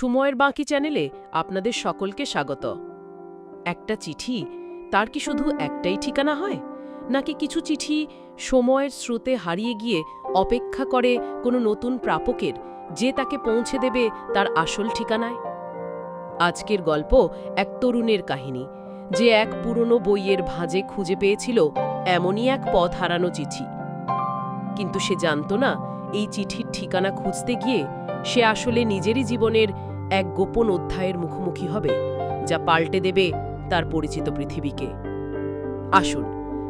সুময়ের বাঁকি চ্যানেলে আপনাদের সকলকে স্বাগত। একটা চিঠি, তার কি শুধু একটাই ঠিকানা হয়? নাকি কিছু চিঠি সময়ের স্রোতে হারিয়ে গিয়ে অপেক্ষা করে কোনো নতুন প্রাপকের যে তাকে পৌঁছে দেবে তার আসল ঠিকানায়? আজকের গল্প এক তরুণের কাহিনী, যে এক পুরনো বইয়ের ভাঁজে খুঁজে পেয়েছিল এমনই এক পথ হারানো চিঠি। কিন্তু সে জানত না, এই চিঠির ঠিকানা খুঁজতে গিয়ে সে আসলে নিজেরই জীবনের এক গোপন অধ্যায়ের মুখোমুখি হবে, যা পাল্টে দেবে তার পরিচিত পৃথিবীকে। আসুন,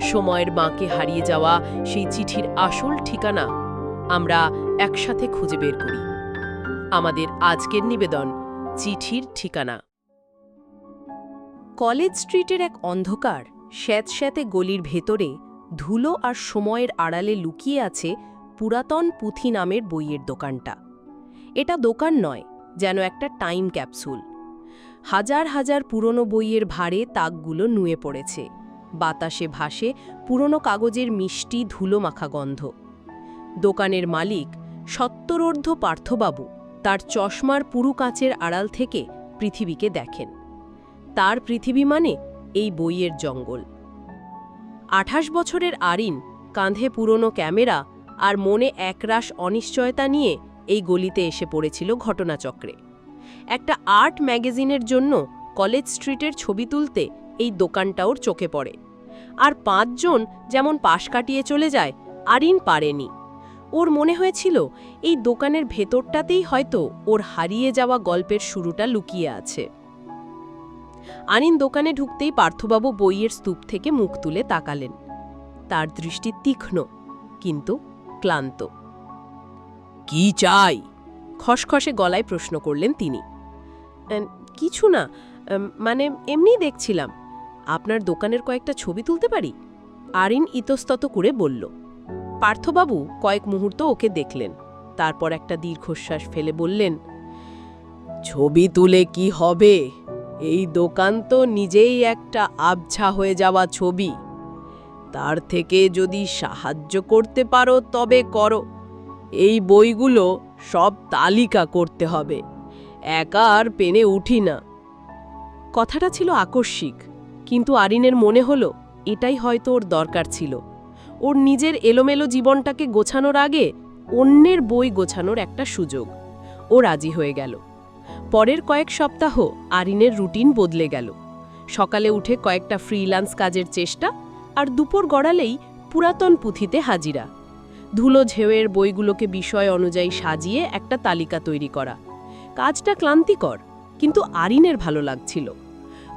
সময়ের বাঁকে হারিয়ে যাওয়া সেই চিঠির আসল ঠিকানা আমরা একসাথে খুঁজে বের করি। আমাদের আজকের নিবেদন চিঠির ঠিকানা। কলেজ স্ট্রিটের এক অন্ধকার স্যাঁতস্যাঁতে গলির ভেতরে ধুলো আর সময়ের আড়ালে লুকিয়ে আছে পুরাতন পুঁথি নামের বইয়ের দোকানটা। এটা দোকান নয় যেন একটা টাইম ক্যাপসুল। হাজার হাজার পুরনো বইয়ের ভারে তাকগুলো নুয়ে পড়েছে। বাতাসে ভাসে পুরনো কাগজের মিষ্টি ধুলো মাখা গন্ধ। দোকানের মালিক সত্তরর্ধ পার্থবাবু তার চশমার পুরু কাঁচের আড়াল থেকে পৃথিবীকে দেখেন। তার পৃথিবী মানে এই বইয়ের জঙ্গল। আঠাশ বছরের আরিন কাঁধে পুরনো ক্যামেরা আর মনে একরাশ অনিশ্চয়তা নিয়ে এই গলিতে এসে পড়েছিল ঘটনাচক্রে। একটা আর্ট ম্যাগাজিনের জন্য কলেজ স্ট্রিটের ছবি তুলতে এই দোকানটা ওর চোখে পড়ে। আর পাঁচজন যেমন পাশ কাটিয়ে চলে যায়, আরিন পারেনি। ওর মনে হয়েছিল এই দোকানের ভেতরটাতেই হয়তো ওর হারিয়ে যাওয়া গল্পের শুরুটা লুকিয়ে আছে। আনিন দোকানে ঢুকতেই পার্থবাবু বইয়ের স্তূপ থেকে মুখ তুলে তাকালেন। তার দৃষ্টি তীক্ষ্ণ, কিন্তু ক্লান্ত। কি চাই? খসখসে গলায় প্রশ্ন করলেন তিনি। কিছু না মানে এমনিই দেখছিলাম। আপনার দোকানের কয়েকটা ছবি তুলতে পারি? আরিন ইতস্তত করে বলল। পার্থবাবু কয়েক মুহূর্ত ওকে দেখলেন। তারপর একটা দীর্ঘশ্বাস ফেলে বললেন, ছবি তুলে কি হবে? এই দোকান তো নিজেই একটা আবছা হয়ে যাওয়া ছবি। তার থেকে যদি সাহায্য করতে পারো তবে করো। এই বইগুলো সব তালিকা করতে হবে। একা আর পেনে উঠি না। কথাটা ছিল আকস্মিক, কিন্তু আরিনের মনে হলো এটাই হয়তো ওর দরকার ছিল। ওর নিজের এলোমেলো জীবনটাকে গোছানোর আগে অন্যের বই গোছানোর একটা সুযোগ। ও রাজি হয়ে গেল। পরের কয়েক সপ্তাহ আরিনের রুটিন বদলে গেল। সকালে উঠে কয়েকটা ফ্রিল্যান্স কাজের চেষ্টা আর দুপুর গড়ালেই পুরাতন পুঁথিতে হাজিরা। ধুলো ঝেউয়ের বইগুলোকে বিষয় অনুযায়ী সাজিয়ে একটা তালিকা তৈরি করা। কাজটা ক্লান্তিকর, কিন্তু আরিনের ভালো লাগছিল।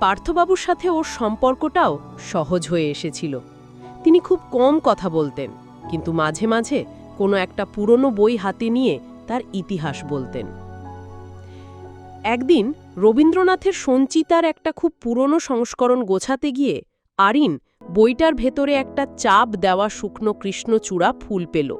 পার্থবাবুর সাথে ওর সম্পর্কটাও সহজ হয়ে এসেছিল। তিনি খুব কম কথা বলতেন, কিন্তু মাঝে মাঝে কোনো একটা পুরনো বই হাতে নিয়ে তার ইতিহাস বলতেন। একদিন রবীন্দ্রনাথের সঞ্চিতার একটা খুব পুরনো সংস্করণ গোছাতে গিয়ে আরিন বইটার ভেতরে একটা চাপ দেওয়া শুকনো কৃষ্ণচূড়া ফুল পেল,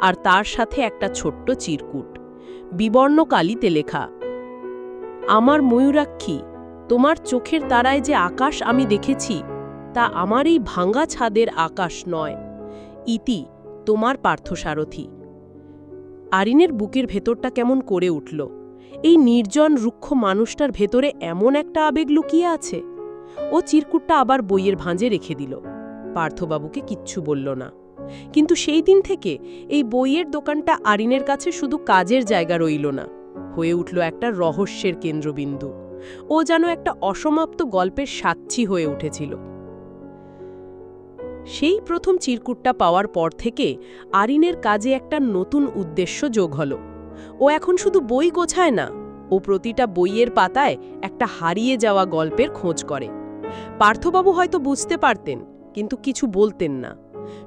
আর তার সাথে একটা ছোট্ট চিরকুট। বিবর্ণ কালিতে লেখা, আমার ময়ূরাক্ষী, তোমার চোখের তারায় যে আকাশ আমি দেখেছি, তা আমার এই ভাঙ্গা ছাদের আকাশ নয়। ইতি, তোমার পার্থসারথী। আরিনের বুকের ভেতরটা কেমন করে উঠল। এই নির্জন রুক্ষ মানুষটার ভেতরে এমন একটা আবেগ লুকিয়ে আছে। ও চিরকুটটা আবার বইয়ের ভাঁজে রেখে দিল। পার্থবাবুকে কিচ্ছু বলল না। কিন্তু সেই দিন থেকে এই বইয়ের দোকানটা আরিনের কাছে শুধু কাজের জায়গা রইল না। হয়ে উঠল একটা রহস্যের কেন্দ্রবিন্দু। ও যেন একটা অসমাপ্ত গল্পের সাক্ষী হয়ে উঠেছিল। সেই প্রথম চিরকুটটা পাওয়ার পর থেকে আরিনের কাজে একটা নতুন উদ্দেশ্য যোগ হল। ও এখন শুধু বই গোছায় না, ও প্রতিটা বইয়ের পাতায় একটা হারিয়ে যাওয়া গল্পের খোঁজ করে। পার্থবাবু হয়তো বুঝতে পারতেন, কিন্তু কিছু বলতেন না।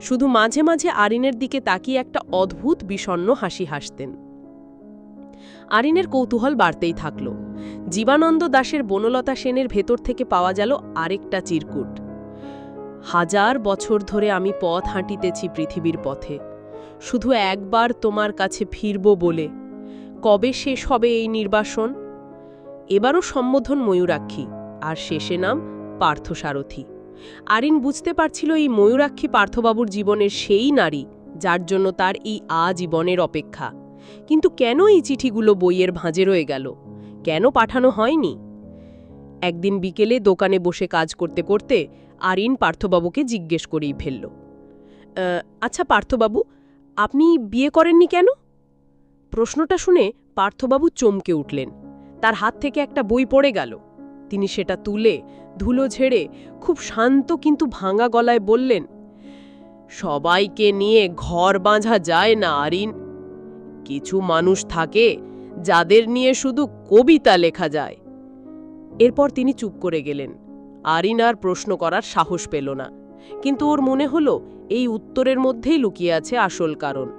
শুধু মাঝে মাঝে আরিনের দিকে তাকিয়ে একটা অদ্ভুত বিষণ্ণ হাসি হাসতেন। আরিনের কৌতূহল বাড়তেই থাকল। জীবানন্দ দাশের বনলতা সেনের ভেতর থেকে পাওয়া গেল আরেকটা চিরকুট। হাজার বছর ধরে আমি পথ হাঁটিতেছি পৃথিবীর পথে। শুধু একবার তোমার কাছে ফিরব বলে। কবে শেষ হবে এই নির্বাসন? এবারও সম্বোধন ময়ূরাক্ষী, আর শেষে নাম পার্থসারথী। আরিন বুঝতে পারছিল এই ময়ূরাক্ষী পার্থবাবুর জীবনের সেই নারী যার জন্য তার এই আজীবনের অপেক্ষা। কিন্তু কেন এই চিঠিগুলো বইয়ের ভাঁজে রয়ে গেল? কেন পাঠানো হয়নি? একদিন বিকেলে দোকানে বসে কাজ করতে করতে আরিন পার্থবাবুকে জিজ্ঞেস করেই ফেলল আচ্ছা পার্থবাবু, আপনি বিয়ে করেননি কেন? প্রশ্নটা শুনে পার্থবাবু চমকে উঠলেন। তার হাত থেকে একটা বই পড়ে গেল। তিনি সেটা তুলে ধুলো ঝেড়ে খুব শান্ত কিন্তু ভাঙা গলায় বললেন, সবাইকে নিয়ে ঘর বাঁধা যায় না, আরিন। কিছু মানুষ থাকে যাদের নিয়ে শুধু কবিতা লেখা যায়। এরপর তিনি চুপ করে গেলেন। আরিন আর প্রশ্ন করার সাহস পেল না। কিন্তু ওর মনে হলো এই উত্তরের মধ্যেই লুকিয়ে আছে আসল কারণ।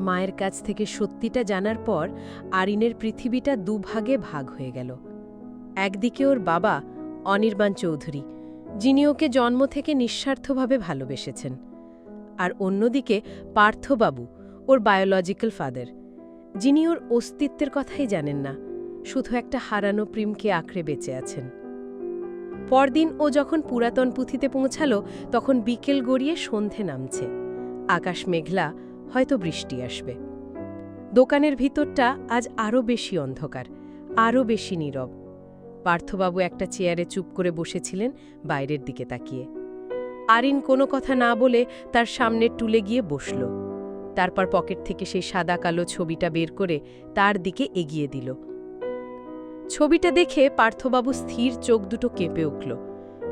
মায়ের কাছ থেকে সত্যিটা জানার পর আরিনের পৃথিবীটা দুভাগে ভাগ হয়ে গেল। একদিকে ওর বাবা, অনির্বাণ চৌধুরী, যিনি ওকে জন্ম থেকে নিঃস্বার্থভাবে ভালোবেসেছেন। আর অন্যদিকে পার্থবাবু, ওর বায়োলজিক্যাল ফাদার যিনি ওর অস্তিত্বের কথাই জানেন না, শুধু একটা হারানো প্রেমকে আঁকড়ে বেঁচে আছেন। পরদিন ও যখন পুরাতন পুঁথিতে পৌঁছালো, তখন বিকেল গড়িয়ে সন্ধে নামছে। আকাশ মেঘলা, হয়তো বৃষ্টি আসবে। দোকানের ভিতরটা আজ আরও বেশি অন্ধকার আরও বেশি নীরব। পার্থবাবু একটা চেয়ারে চুপ করে বসেছিলেন বাইরের দিকে তাকিয়ে। আরিন কোনো কথা না বলে তার সামনের টুলে গিয়ে বসল। তারপর পকেট থেকে সেই সাদা কালো ছবিটা বের করে তার দিকে এগিয়ে দিল। ছবিটা দেখে পার্থবাবু স্থির চোখ দুটো কেঁপে উঠল।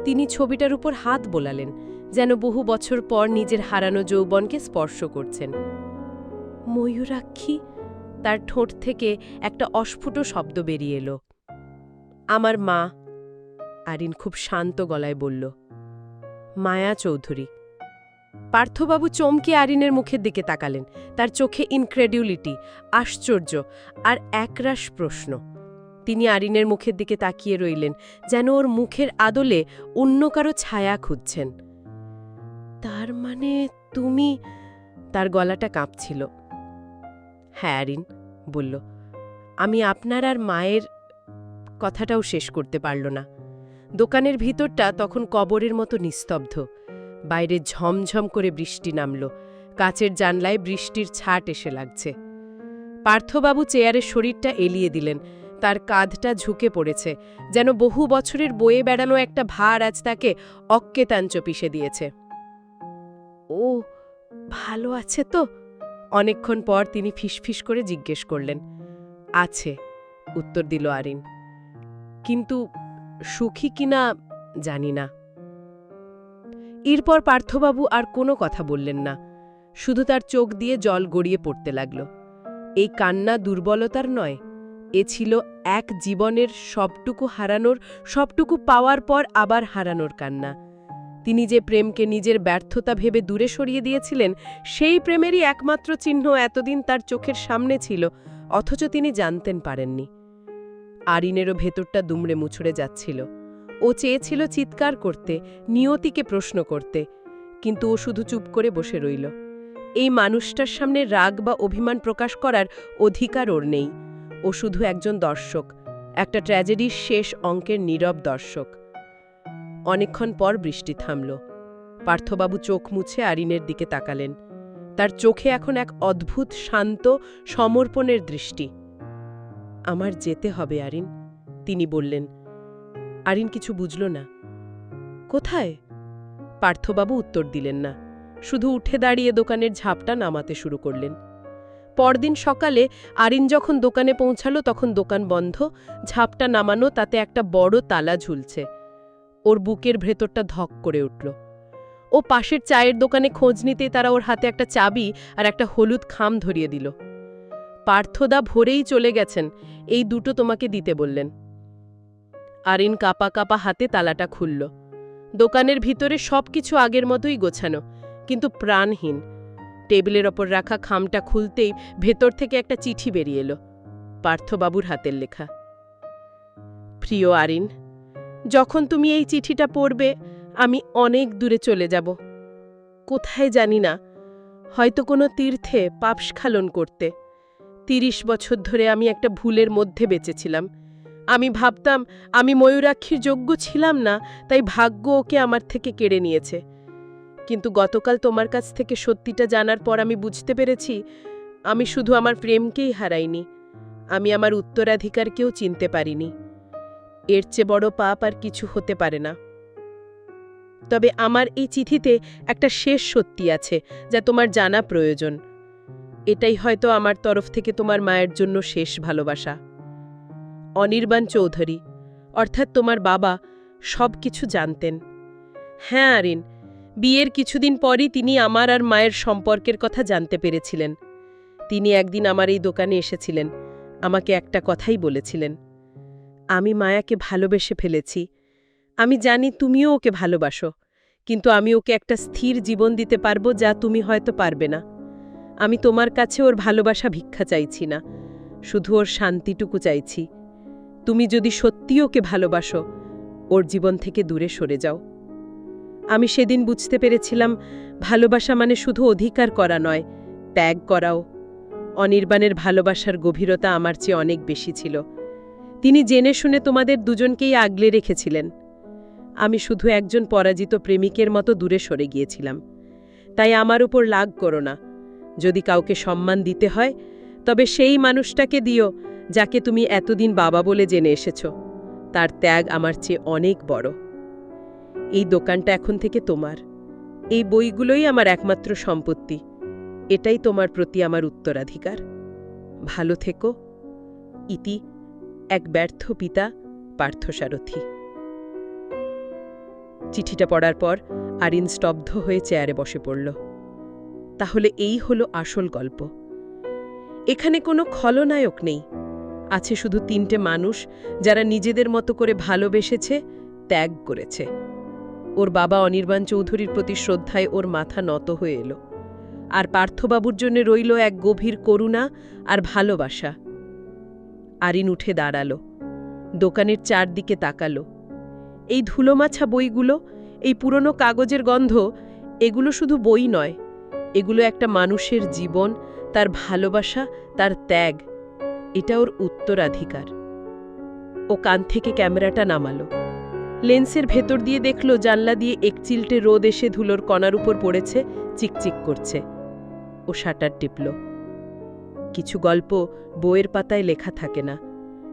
তিনি ছবিটার উপর হাত বোলালেন, যেন বহু বছর পর নিজের হারানো যৌবনকে স্পর্শ করছেন। ময়ূরাক্ষী? তার ঠোঁট থেকে একটা অস্ফুট শব্দ বেরিয়ে এলো। আমার মা, আরিন খুব শান্ত গলায় বলল, মায়া চৌধুরী। পার্থবাবু চমকে আরিনের মুখের দিকে তাকালেন। তার চোখে ইনক্রেডিউলিটি আশ্চর্য আর একরাশ প্রশ্ন। তিনি আরিনের মুখের দিকে তাকিয়ে রইলেন, যেন ওর মুখের আদলে অন্য কারও ছায়া খুঁজছেন। তার মানে তুমি? তার গলাটা কাঁপছিল। হ্যাঁ আরিন, বলল, আমি আপনার আর মায়ের কথাটাও শেষ করতে পারল না। দোকানের ভিতরটা তখন কবরের মতো নিস্তব্ধ। বাইরে ঝমঝম করে বৃষ্টি নামল। কাচের জানলায় বৃষ্টির ছাট এসে লাগছে। পার্থবাবু চেয়ারের শরীরটা এলিয়ে দিলেন। তার কাঁধটা ঝুঁকে পড়েছে। যেন বহু বছরের বয়ে বেড়ানো একটা ভার আজ তাকে অক্কেতাঞ্চ পিষে দিয়েছে। ও, ভালো আছে তো? অনেকক্ষণ পর তিনি ফিসফিস করে জিজ্ঞেস করলেন। আছে, উত্তর দিল আরিন। কিন্তু সুখী কিনা জানি না। এরপর পার্থবাবু আর কোনো কথা বললেন না। শুধু তার চোখ দিয়ে জল গড়িয়ে পড়তে লাগল। এই কান্না দুর্বলতার নয়, এ ছিল এক জীবনের সবটুকু হারানোর, সবটুকু পাওয়ার পর আবার হারানোর কান্না। তিনি যে প্রেমকে নিজের ব্যর্থতা ভেবে দূরে সরিয়ে দিয়েছিলেন, সেই প্রেমেরই একমাত্র চিহ্ন এতদিন তার চোখের সামনে ছিল, অথচ তিনি জানতেন পারেননি। আরিনেরও ভেতরটা দুমড়ে মুছড়ে যাচ্ছিল। ও চেয়েছিল চিৎকার করতে, নিয়তিকে প্রশ্ন করতে, কিন্তু ও শুধু চুপ করে বসে রইল। এই মানুষটার সামনে রাগ বা অভিমান প্রকাশ করার অধিকার ওর নেই। ও শুধু একজন দর্শক, একটা ট্র্যাজেডির শেষ অঙ্কের নীরব দর্শক। অনেকক্ষণ পর বৃষ্টি থামল। পার্থবাবু চোখ মুছে আরিনের দিকে তাকালেন। তার চোখে এখন এক অদ্ভুত শান্ত, সমর্পণের দৃষ্টি। আমার যেতে হবে, আরিন। তিনি বললেন, আরিন কিছু বুঝল না। কোথায়? পার্থবাবু উত্তর দিলেন না। শুধু উঠে দাঁড়িয়ে দোকানের ঝাপটা নামাতে শুরু করলেন। পরদিন সকালে আরিন যখন দোকানে পৌঁছালো, তখন দোকান বন্ধ। ঝাপটা নামানো, তাতে একটা বড় তালা ঝুলছে। ওর বুকের ভেতরটা ধক করে উঠল। ও পাশের চায়ের দোকানে খোঁজ নিতে তারা ওর হাতে একটা চাবি আর একটা হলুদ খাম ধরিয়ে দিল। পার্থদা ভোরেই চলে গেছেন। এই দুটো তোমাকে দিতে বললেন। আরিন কাপা কাপা হাতে তালাটা খুলল। দোকানের ভিতরে সবকিছু আগের মতোই গোছানো, কিন্তু প্রাণহীন। টেবিলের ওপর রাখা খামটা খুলতেই ভেতর থেকে একটা চিঠি বেরিয়ে এলো, পার্থবাবুর হাতের লেখা। প্রিয় আরিন, যখন তুমি এই চিঠিটা পড়বে, আমি অনেক দূরে চলে যাব। কোথায় জানি না, হয়তো কোনো তীর্থে পাপস্খালন করতে। তিরিশ বছর ধরে আমি একটা ভুলের মধ্যে বেঁচেছিলাম। আমি ভাবতাম, আমি ময়ূরাক্ষীর যোগ্য ছিলাম না, তাই ভাগ্য ওকে আমার থেকে কেড়ে নিয়েছে। কিন্তু গতকাল তোমার কাছ থেকে সত্যিটা জানার পর আমি বুঝতে পেরেছি, আমি শুধু আমার প্রেমকেই হারাইনি, আমি আমার উত্তরাধিকারকেও চিনতে পারিনি। এর চেয়ে বড় পাপ আর কিছু হতে পারে না। তবে আমার এই চিঠিতে একটা শেষ সত্যি আছে, যা তোমার জানা প্রয়োজন। এটাই হয়তো আমার তরফ থেকে তোমার মায়ের জন্য শেষ ভালোবাসা। অনির্বাণ চৌধুরী, অর্থাৎ তোমার বাবা সব কিছু জানতেন। হ্যাঁ আরিন, বিয়ের কিছুদিন পরই তিনি আমার আর মায়ের সম্পর্কের কথা জানতে পেরেছিলেন। তিনি একদিন আমার এই দোকানে এসেছিলেন, আমাকে একটা কথাই বলেছিলেন। আমি মায়াকে ভালোবেসে ফেলেছি। আমি জানি তুমিও ওকে ভালোবাসো, কিন্তু আমি ওকে একটা স্থির জীবন দিতে পারব যা তুমি হয়তো পারবে না। আমি তোমার কাছে ওর ভালোবাসা ভিক্ষা চাইছি না, শুধু ওর শান্তিটুকু চাইছি। তুমি যদি সত্যি ওকে ভালোবাসো, ওর জীবন থেকে দূরে সরে যাও। আমি সেদিন বুঝতে পেরেছিলাম, ভালোবাসা মানে শুধু অধিকার করা নয়, ত্যাগ করাও। অনির্বাণের ভালোবাসার গভীরতা আমার চেয়ে অনেক বেশি ছিল। তিনি জেনে শুনে তোমাদের দুজনকেই আগলে রেখেছিলেন। আমি শুধু একজন পরাজিত প্রেমিকের মতো দূরে সরে গিয়েছিলাম। তাই আমার উপর লাগ করো না। যদি কাউকে সম্মান দিতে হয়, তবে সেই মানুষটাকে দিও, যাকে তুমি এতদিন বাবা বলে জেনে এসেছ। তার ত্যাগ আমার চেয়ে অনেক বড়। এই দোকানটা এখন থেকে তোমার। এই বইগুলোই আমার একমাত্র সম্পত্তি। এটাই তোমার প্রতি আমার উত্তরাধিকার। ভালো থেকো। ইতি এক ব্যর্থ পিতা, পার্থসারথী। চিঠিটা পড়ার পর আরিন স্তব্ধ হয়ে চেয়ারে বসে পড়ল। তাহলে এই হলো আসল গল্প। এখানে কোনো খলনায়ক নেই। আছে শুধু তিনটে মানুষ যারা নিজেদের মতো করে ভালোবেসেছে, ত্যাগ করেছে। ওর বাবা অনির্বাণ চৌধুরীর প্রতি শ্রদ্ধায় ওর মাথা নত হয়ে এলো। আর পার্থবাবুর জন্য রইল এক গভীর করুণা আর ভালোবাসা। আরিন উঠে দাঁড়াল। দোকানের চারদিকে তাকালো। এই ধুলোমাছা বইগুলো, এই পুরনো কাগজের গন্ধ, এগুলো শুধু বই নয় এগুলো একটা মানুষের জীবন, তার ভালোবাসা, তার ত্যাগ। এটা ওর উত্তরাধিকার। ও কান থেকে ক্যামেরাটা নামালো। লেন্সের ভেতর দিয়ে দেখল জানলা দিয়ে একচিলটে রোদ এসে ধুলোর কণার উপর পড়েছে, চিকচিক করছে। ও শাটার টিপল। কিছু গল্প বইয়ের পাতায় লেখা থাকে না।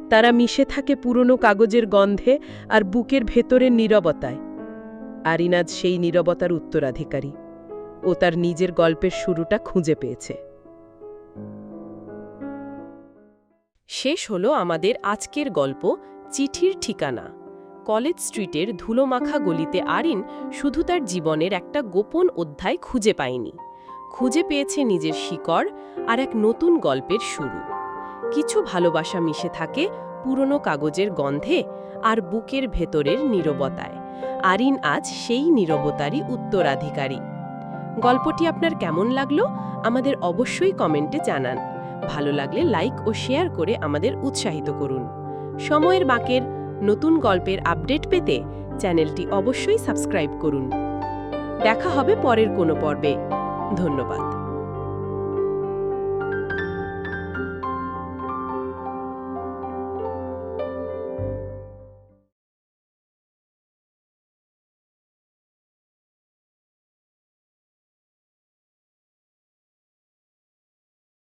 তারা মিশে থাকে পুরনো কাগজের গন্ধে আর বুকের ভেতরের নীরবতায়। আরিনাজ সেই নীরবতার উত্তরাধিকারী। ও তার নিজের গল্পের শুরুটা খুঁজে পেয়েছে। শেষ হলো আমাদের আজকের গল্প, চিঠির ঠিকানা। কলেজ স্ট্রিটের ধুলোমাখা গলিতে আরিন শুধু তার জীবনের একটা গোপন অধ্যায় খুঁজে পায়নি। খুঁজে পেয়েছে নিজের শিকড় আর এক নতুন গল্পের শুরু। কিছু ভালোবাসা মিশে থাকে পুরনো কাগজের গন্ধে আর বুকের ভেতরের নীরবতায়। আরিন আজ সেই নীরবতারই উত্তরাধিকারী। গল্পটি আপনার কেমন লাগল আমাদের অবশ্যই কমেন্টে জানান। ভালো লাগলে লাইক ও শেয়ার করে আমাদের উৎসাহিত করুন। সময়ের বাঁকের নতুন গল্পের আপডেট পেতে চ্যানেলটি অবশ্যই সাবস্ক্রাইব করুন। দেখা হবে পরের কোনো পর্বে। ধন্যবাদ।